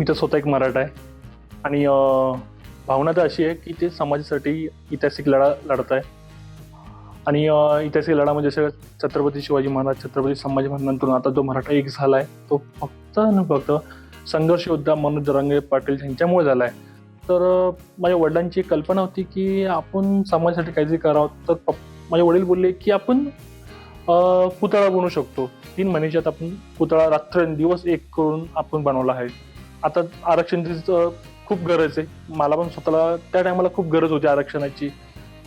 मी तर स्वतः एक मराठा आहे. आणि भावना तर अशी आहे की ते समाजासाठी ऐतिहासिक लढा लढत आहे. आणि ऐतिहासिक लढा म्हणजे असं छत्रपती शिवाजी महाराज छत्रपती संभाजी महाराजांतून आता जो मराठा एक झाला आहे तो फक्त आणि फक्त संघर्ष योद्धा मनोज जरांगे पाटील यांच्यामुळे झाला आहे तर माझ्या वडिलांची एक कल्पना होती की आपण समाजासाठी काहीतरी करावं. तर माझे वडील बोलले की आपण पुतळा बनवू शकतो. तीन महिन्याच्यात आपण पुतळा रात्र दिवस एक करून आपण बनवला आहे. आता आरक्षण खूप गरज आहे. मला पण स्वतःला त्या टायमाला खूप गरज होती आरक्षणाची.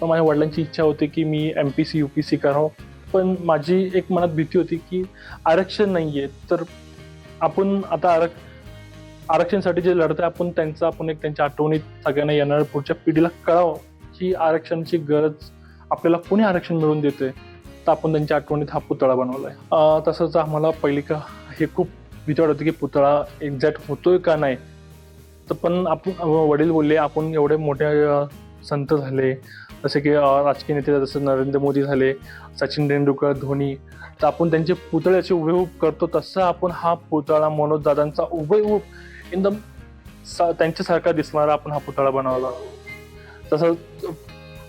पण माझ्या वडिलांची इच्छा होती की मी M P C U P C करावं. पण माझी एक मनात भीती होती की आरक्षण नाही आहे तर आपण आता आरक आरक्षणसाठी जे लढत आहे आपण त्यांचा आपण एक त्यांच्या आठवणीत सगळ्यांना येणाऱ्या पुढच्या पिढीला कळावं की आरक्षणाची गरज आपल्याला कोणी आरक्षण मिळवून देते तर आपण त्यांच्या आठवणीत हा पुतळा बनवला आहे तसंच आम्हाला पहिली का हे खूप भीती वाटत होती की पुतळा एक्झॅक्ट होतोय का नाही. तर पण आपण वडील बोलले आपण एवढे मोठे संत झाले. जसे की राजकीय नेते जसं नरेंद्र मोदी झाले सचिन तेंडुलकर धोनी. तर आपण त्यांचे पुतळ्याचे उभेऊब करतो तसं आपण हा पुतळा मनोज दादांचा उभेऊब एकदम सा त्यांच्यासारखा दिसणारा आपण हा पुतळा बनवला. तसं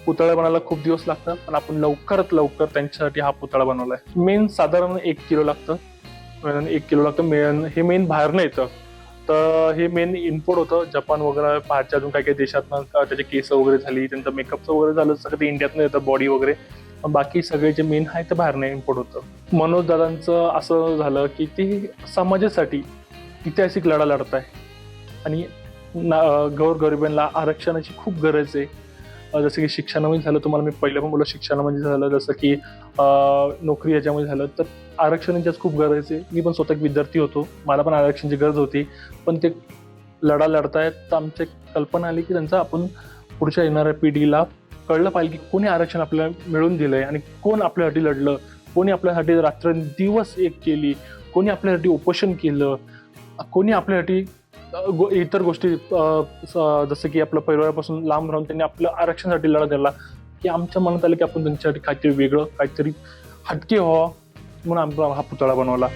पुतळा बनायला खूप दिवस लागतात पण आपण लवकरात लवकर त्यांच्यासाठी हा पुतळा बनवलाय. मेन साधारण एक किलो लागतं. एक किलो लागतं मेन हे मेन बाहेरनं येतं. तर हे मेन इम्पोर्ट होतं. जपान वगैरे बाहेरच्या अजून काही काही देशातनं त्याचे केस वगैरे झाली त्यांचं मेकअपचं वगैरे झालं सगळं ते इंडियातनं येतं बॉडी वगैरे. पण बाकी सगळे जे मेन आहे ते बाहेरनं इम्पोर्ट होतं. मनोज दादांचं असं झालं की ते समाजासाठी ऐतिहासिक लढा लढत आहे आणि ना गोरगरिबांना आरक्षणाची खूप गरज आहे. जसं की शिक्षणामध्ये झालं तुम्हाला मी पहिलं पण बोललो शिक्षणामध्ये झालं जसं की नोकरी याच्यामध्ये झालं तर आरक्षणाच्याच खूप गरज आहे. मी पण स्वतः एक विद्यार्थी होतो. मला पण आरक्षणाची गरज होती. पण ते लढा लढतायत तर आमची एक कल्पना आली की त्यांचा आपण पुढच्या येणाऱ्या पिढीला कळलं पाहिजे की कोणी आरक्षण आपल्याला मिळवून दिलंय आणि कोण आपल्यासाठी लढलं कोणी आपल्यासाठी रात्रंदिवस एक केली कोणी आपल्यासाठी उपोषण केलं कोणी आपल्यासाठी गो- इतर गोष्टी जसं की आपलं परिवारापासून लांब राहून त्यांनी आपलं आरक्षणासाठी लढा दिला की आमच्या मनात आलं की आपण त्यांच्यासाठी काहीतरी वेगळं काहीतरी हटके व्हावं म्हणून आमचा हा पुतळा बनवला.